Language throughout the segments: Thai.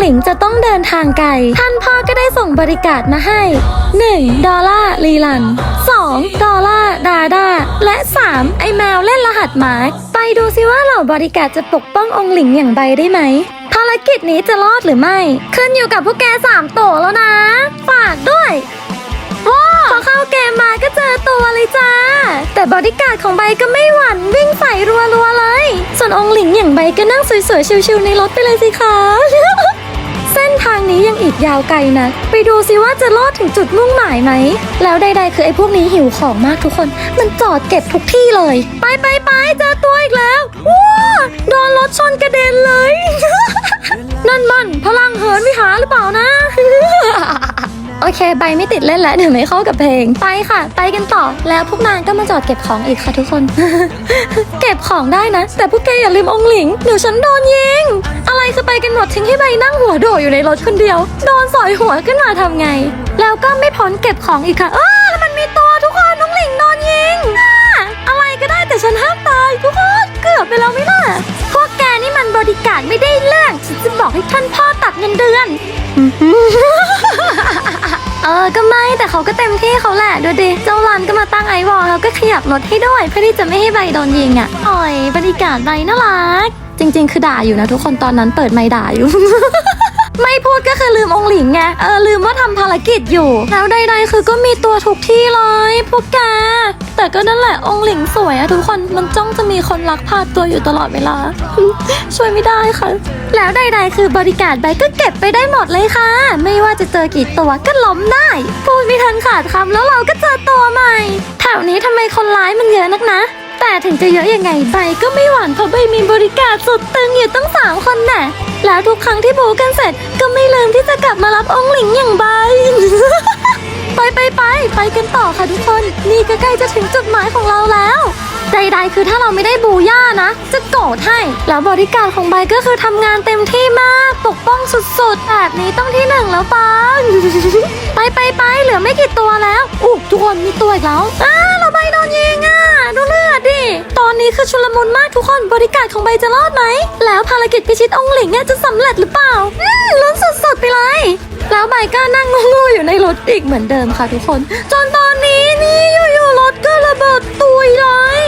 หลิงจะต้องเดินทางไกล ท่านพ่อก็ได้ส่งบริการมาให้ 1. ดอลลาร์ลีลัน 2. ดอลลาร์ดาดาและ 3. ไอแมวเล่นรหัสมาไปดูสิว่าเหล่าบริการจะปกป้ององค์หลิงอย่างใบได้ไหมภารกิจนี้จะรอดหรือไม่ ขึ้นอยู่กับพวกแกสามโตวแล้วนะ ฝากด้วยว้าวพอเข้าเกมมาก็เจอตัวเลยจ้า แต่บอดี้การ์ดของใบก็ไม่หวั่นวิ่งใส่รัวๆเลย ส่วนองค์หลิงอย่างใบก็นั่งสวยๆ ชิวๆในรถไปเลยสิคะ เส้นทางนี้ยังอีกยาวไกลนะ ไปดูสิว่าจะรอดถึงจุดมุ่งหมายไหม แล้วใดๆคือไอ้พวกนี้หิวของมากทุกคน มันจอดเก็บทุกที่เลย ไปไปไปเจอตัวอีกแล้วว้าโดนรถชนกระเด็นเลย นั่นมันพลังเหินวิหารหรือเปล่านะ โอเค ใบไม่ติดเล่นแล้วเดี๋ยวไม่เข้ากับเพลง ไปค่ะ ไปกันต่อ แล้วพวกนางก็มาจอดเก็บของอีกค่ะทุกคน เก็บของได้นะ แต่พวกแกอย่าลืมองหลิง เดี๋ยวฉันโดนยิง ไปกันหมดทิ้งให้ใบนั่งหัวโดดอยู่ในรถคนเดียว โดนสอยหัวขึ้นมาทำไง แล้วก็ไม่พ้นเก็บของอีกค่ะ เอ้าแล้วมันมีตัวทุกคนน้องหลิงโดนยิงอ่าอะไรก็ได้แต่ฉันห้ามตายทุกคนเกือบไปแล้วไหมล่ะพวกแกนี่มันบริการไม่ได้เรื่องฉันจะบอกให้ท่านพ่อตัดเงินเดือนเออ ก็ไม่ แต่เขาก็เต็มที่เขาแหละ ดูดิ เจ้ารันก็มาตั้งไอวอลแล้วก็ขยับรถให้ด้วย เพื่อที่จะไม่ให้ใบโดนยิงอะอ่อยบรรยากาศใบน่ารัก จริง ๆ คือด่าอยู่นะทุกคนตอนนั้นเปิดไมค์ด่าอยู่ ไม่พูดก็คือลืมองหลิงไงเออลืมว่าทำภารกิจอยู่ แล้วใดๆคือก็มีตัวทุกที่เลยพวกแกแต่ก็นั่นแหละองหลิงสวยอะทุกคนมันจ้องจะมีคนรักพาตัวอยู่ตลอดเวลา ช่วยไม่ได้ค่ะ แล้วใดๆคือบริการใบก็เก็บไปได้หมดเลยค่ะ ไม่ว่าจะเจอกี่ตัวก็ล้มได้พูดไม่ทันขาดคำแล้วเราก็เจอตัวใหม่แถวนี้ทำไมคนร้ายมันเยอะนักนะ แต่ถึงจะเยอะยังไงใบก็ไม่หวั่นเพราะใบมีบริการสุดตึงอยู่ตั้งสามคนแน่แล้วทุกครั้งที่บูกันเสร็จก็ไม่ลืมที่จะกลับมารับองค์หลิงอย่างใบ ไปไปไปไปกันต่อค่ะทุกคน นี่ก็ใกล้จะถึงจุดหมายของเราแล้วใดๆคือถ้าเราไม่ได้บูย่านะ จะโกรธให้ แล้วบริการของใบก็คือทำงานเต็มที่มาก ปกป้องสุดๆ แบบนี้ต้องที่หนึ่งแล้วปังไปไปไปเหลือไม่กี่ตัวแล้วอู้ทุกคนมีตัวอีกแล้วอ้า นี้คือชุลมุนมากทุกคนบริการของใบจะรอดไหม แล้วภารกิจพิชิตองค์หลิงเนี่ยจะสำเร็จหรือเปล่าลุ้นสดๆไปเลย แล้วใบก็นั่งงูๆอยู่ในรถอีกเหมือนเดิมค่ะทุกคน จนตอนนี้นี่อยู่ๆรถก็ระเบิดตุยเลย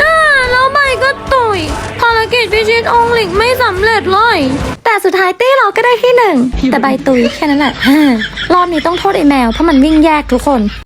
น่าแล้วใบก็ตุยภารกิจพิชิตองค์หลิงไม่สำเร็จเลยแต่สุดท้ายตี้เราก็ได้ที่หนึ่งแต่ใบตุยแค่นั้นแหละรอบนี้ต้องโทษไอ้แมวเพราะมันวิ่งแยกทุกคน